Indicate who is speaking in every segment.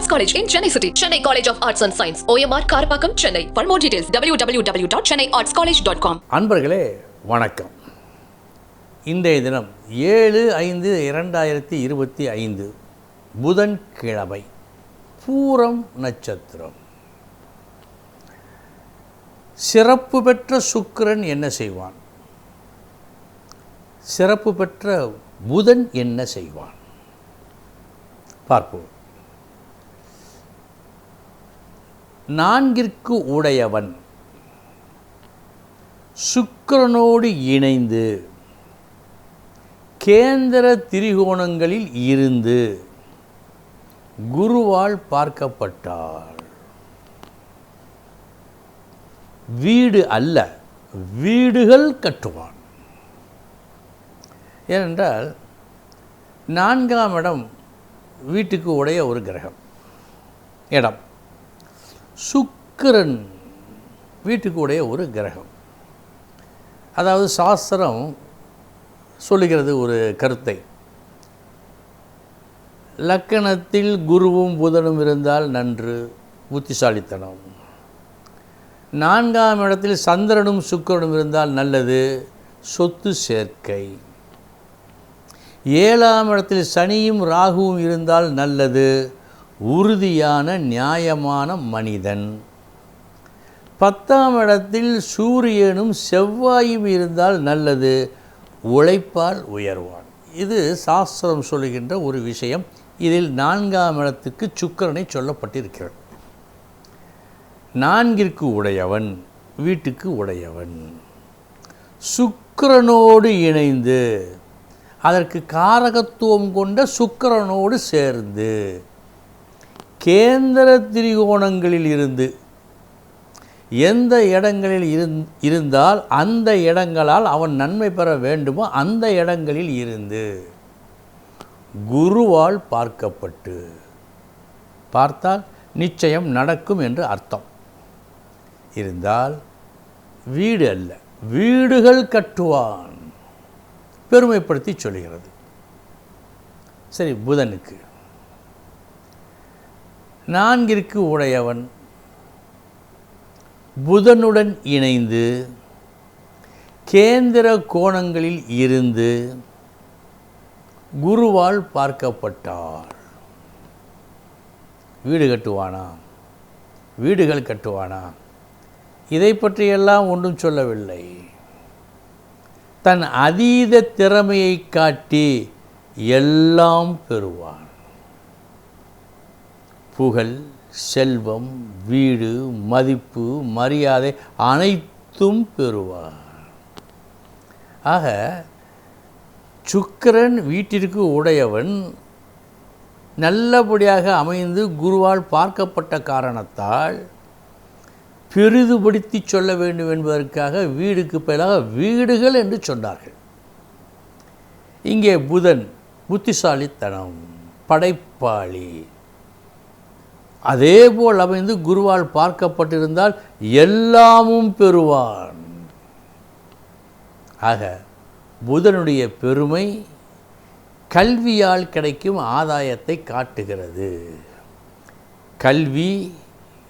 Speaker 1: Arts college in Chennai city Chennai college of arts and science OMR Karapakkam Chennai for more details W W W dot Chennai arts college dot com
Speaker 2: அன்பர்களே வணக்கம் இன்றைய தினம் ஏழு ஐந்து இரண்டாயிரத்தி இருபத்தி ஐந்து புதன்கிழமை பூரம் நட்சத்திரம் சிறப்பு பெற்ற சுக்கிரன் என்ன செய்வான் சிறப்பு பெற்ற புதன் என்ன செய்வான் பார்ப்போம் நான்கிற்கு உடையவன். சுக்கரனோடு இணைந்து கேந்திர திரிகோணங்களில் இருந்து குருவால் பார்க்கப்பட்டார் வீடு அல்ல வீடுகள் கட்டுவான். ஏனென்றால் நான்காம் இடம் வீட்டுக்கு உடைய ஒரு கிரகம் இடம். சுக்கிரன் வீட்டுக்கு உடைய ஒரு கிரகம். அதாவது சாஸ்திரம் சொல்லுகிறது ஒரு கருத்தை. லக்கணத்தில் குருவும் புதனும் இருந்தால் நன்று புத்திசாலித்தனம். நான்காம் இடத்தில் சந்திரனும் சுக்கிரனும் இருந்தால் நல்லது சொத்து சேர்க்கை. ஏழாம் இடத்தில் சனியும் ராகுவும் இருந்தால் நல்லது உறுதியான நியாயமான மனிதன். பத்தாம் இடத்தில் சூரியனும் செவ்வாயும் இருந்தால் நல்லது. உழைப்பால் உயர்வான். இது சாஸ்திரம் சொல்லுகின்ற ஒரு விஷயம். இதில் நான்காம் இடத்துக்கு சுக்கிரனை சொல்லப்பட்டிருக்கிறது நான்கிற்கு உடையவன் வீட்டுக்கு உடையவன். சுக்கரனோடு இணைந்து அதற்கு காரகத்துவம் கொண்ட சுக்கரனோடு சேர்ந்து கேந்திர திரிகோணங்களில் இருந்து எந்த இடங்களில் இருந் இருந்தால் அந்த இடங்களால் அவன் நன்மை பெற வேண்டுமோ அந்த இடங்களில் இருந்து குருவால் பார்க்கப்பட்டு. பார்த்தால் நிச்சயம் நடக்கும் என்று அர்த்தம். இருந்தால் வீடு அல்ல வீடுகள் கட்டுவான். பெருமைப்படுத்தி சொல்கிறது. சரி புதனுக்கு. நான்கிற்கு உடையவன். புதனுடன் இணைந்து கேந்திர கோணங்களில் இருந்து குருவால் பார்க்கப்பட்டார். வீடு கட்டுவானா? வீடுகள் கட்டுவானா? இதை பற்றியெல்லாம் ஒன்றும் சொல்லவில்லை. தன் அதீத திறமையை காட்டி எல்லாம் பெறுவான். புகழ் செல்வம் வீடு மதிப்பு மரியாதை அனைத்தும் பெறுவார். ஆக சுக்கரன் வீட்டிற்கு உடையவன் நல்லபடியாக அமைந்து குருவால் பார்க்கப்பட்ட காரணத்தால் பெரிதுபடுத்தி சொல்ல வேண்டும் என்பதற்காக வீடுக்கு பதிலாக வீடுகள் என்று சொன்னார்கள். இங்கே புதன் புத்திசாலித்தனம் படைப்பாளி அதேபோல் அமைந்து குருவால் பார்க்கப்பட்டிருந்தால் எல்லாமும் பெறுவான். ஆக புதனுடைய பெருமை கல்வியால் கிடைக்கும் ஆதாயத்தை காட்டுகிறது. கல்வி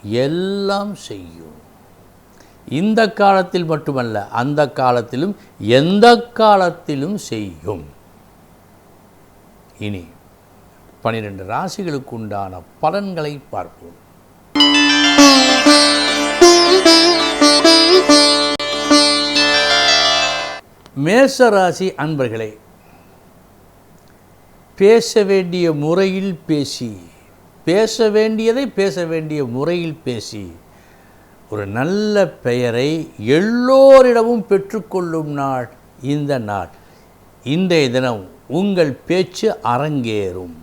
Speaker 2: எல்லாம் செய்யும். இந்த காலத்தில் மட்டுமல்ல அந்த காலத்திலும் எந்த காலத்திலும் செய்யும். இனி பனிரெண்டு ராசிகளுக்கு உண்டான பலன்களை பார்ப்போம். மேச ராசி அன்பர்களே பேச வேண்டிய முறையில் பேசி பேச வேண்டியதை பேச வேண்டிய முறையில் பேசி ஒரு நல்ல பெயரை எல்லோரிடமும் பெற்றுக்கொள்ளும் நாள் இந்த நாள். இன்றைய தினம் உங்கள் பேச்சு அரங்கேறும்.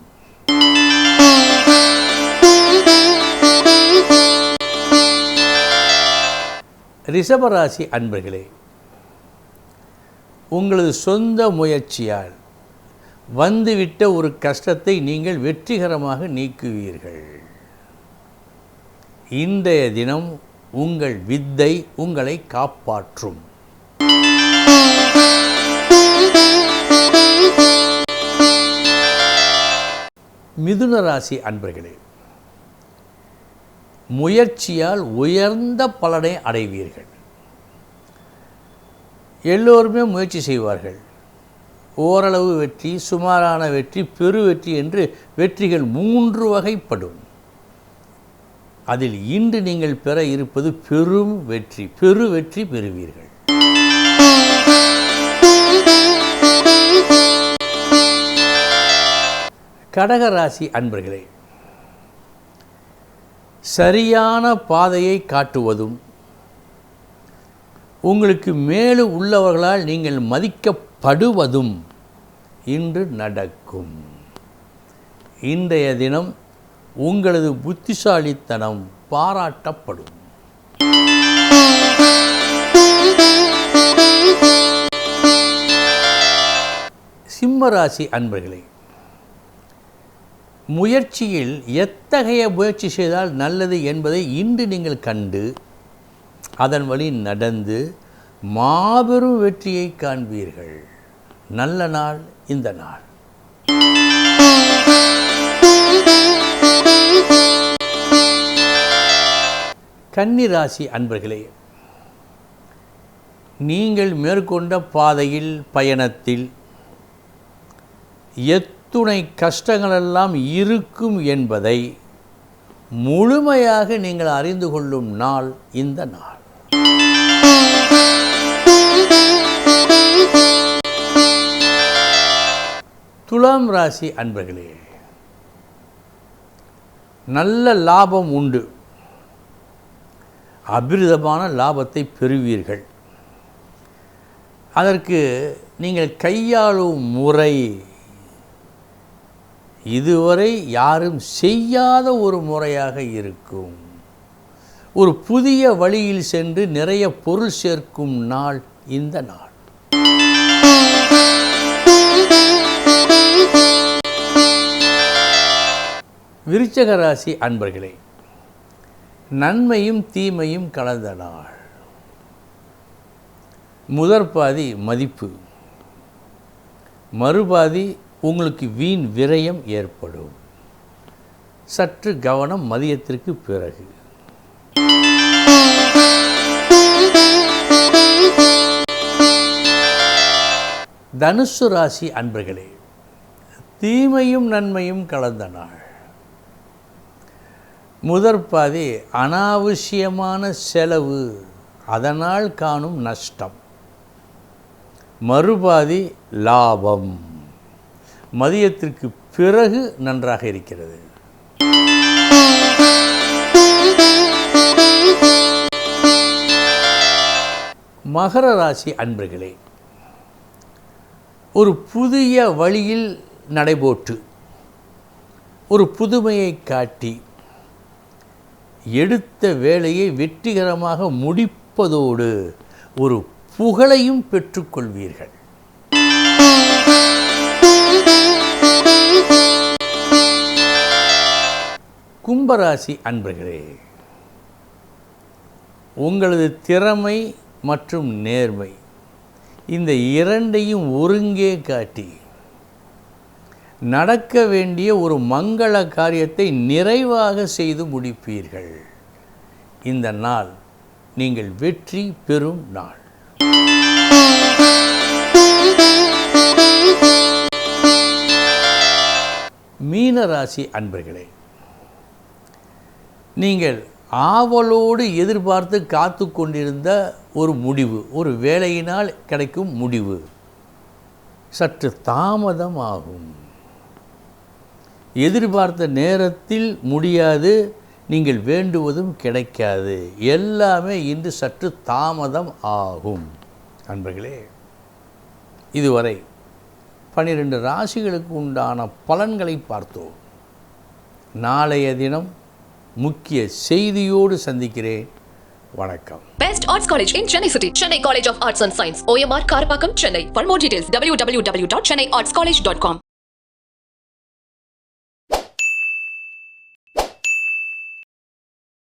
Speaker 2: ரிஷபராசி அன்பர்களே உங்களது சொந்த முயற்சியால் வந்துவிட்ட ஒரு கஷ்டத்தை நீங்கள் வெற்றிகரமாக நீக்குவீர்கள். இன்றைய தினம் உங்கள் வித்தை உங்களை காப்பாற்றும். மிதுன ராசி அன்பர்களே முயற்சியால் உயர்ந்த பலனை அடைவீர்கள். எல்லோருமே முயற்சி செய்வார்கள். ஓரளவு வெற்றி சுமாரான வெற்றி பெரு வெற்றி என்று வெற்றிகள் மூன்று வகைப்படும். அதில் இன்று நீங்கள் பெற இருப்பது பெரும் வெற்றி பெரு வெற்றி பெறுவீர்கள். கடகராசி அன்பர்களே சரியான பாதையை காட்டுவதும் உங்களுக்கு மேலு உள்ளவர்களால் நீங்கள் மதிக்கப்படுவதும் இன்று நடக்கும். இன்றைய தினம் உங்களது புத்திசாலித்தனம் பாராட்டப்படும். சிம்மராசி அன்பர்களே முயற்சியில் எத்தகைய முயற்சி செய்தால் நல்லது என்பதை இன்று நீங்கள் கண்டு அதன் வழி நடந்து மாபெரும் வெற்றியை காண்பீர்கள். நல்ல நாள் இந்த நாள். கன்னிராசி அன்பர்களே நீங்கள் மேற்கொண்ட பாதையில் பயணத்தில் எத் எத்துணை கஷ்டங்களெல்லாம் இருக்கும் என்பதை முழுமையாக நீங்கள் அறிந்து கொள்ளும் நாள் இந்த நாள். துலாம் ராசி அன்பர்களே நல்ல லாபம் உண்டு. அபிரிதமான லாபத்தை பெறுவீர்கள். அதற்கு நீங்கள் கையாளும் முறை இதுவரை யாரும் செய்யாத ஒரு முறையாக இருக்கும். ஒரு புதிய வழியில் சென்று நிறைய பொருள் சேர்க்கும் நாள் இந்த நாள். விருச்சக ராசி அன்பர்களே நன்மையும் தீமையும் கலந்த நாள். முதற் பாதி மதிப்பு மறுபாதி உங்களுக்கு வீண் விரயம் ஏற்படும். சற்று கவனம் மதியத்திற்கு பிறகு. தனுசு ராசி அன்பர்களே தீமையும் நன்மையும் கலந்த நாள். முதற் பாதி அனாவசியமான செலவு அதனால் காணும் நஷ்டம். மறுபாதி லாபம். மதியத்திற்கு பிறகு நன்றாக இருக்கிறது. மகர ராசி அன்பர்களே ஒரு புதிய வழியில் நடைபோட்டு ஒரு புதுமையை காட்டி எடுத்த வேலையை வெற்றிகரமாக முடிப்பதோடு ஒரு புகழையும் பெற்றுக்கொள்வீர்கள். கும்பராசி அன்பர்களே உங்களது திறமை மற்றும் நேர்மை இந்த இரண்டையும் ஒருங்கே காட்டி நடக்க வேண்டிய ஒரு மங்கள காரியத்தை நிறைவாக செய்து முடிப்பீர்கள். இந்த நாள் நீங்கள் வெற்றி பெறும் நாள். மீனராசி அன்பர்களே நீங்கள் ஆவலோடு எதிர்பார்த்து காத்து கொண்டிருந்த ஒரு முடிவு ஒரு வேலையினால் கிடைக்கும் முடிவு. சற்று தாமதம் ஆகும் எதிர்பார்த்த நேரத்தில் முடியாது நீங்கள் வேண்டுவதும் கிடைக்காது. எல்லாமே இன்று சற்று தாமதம் ஆகும். நண்பர்களே இதுவரை பன்னிரெண்டு ராசிகளுக்கு உண்டான பலன்களை பார்த்தோம். நாளைய தினம் முக்கிய செய்தியோடு சந்திக்கிறேன் வணக்கம்
Speaker 1: best arts college in Chennai city Chennai college of arts and science OMR Karapakkam Chennai for more details W W W dot Chennai arts college dot com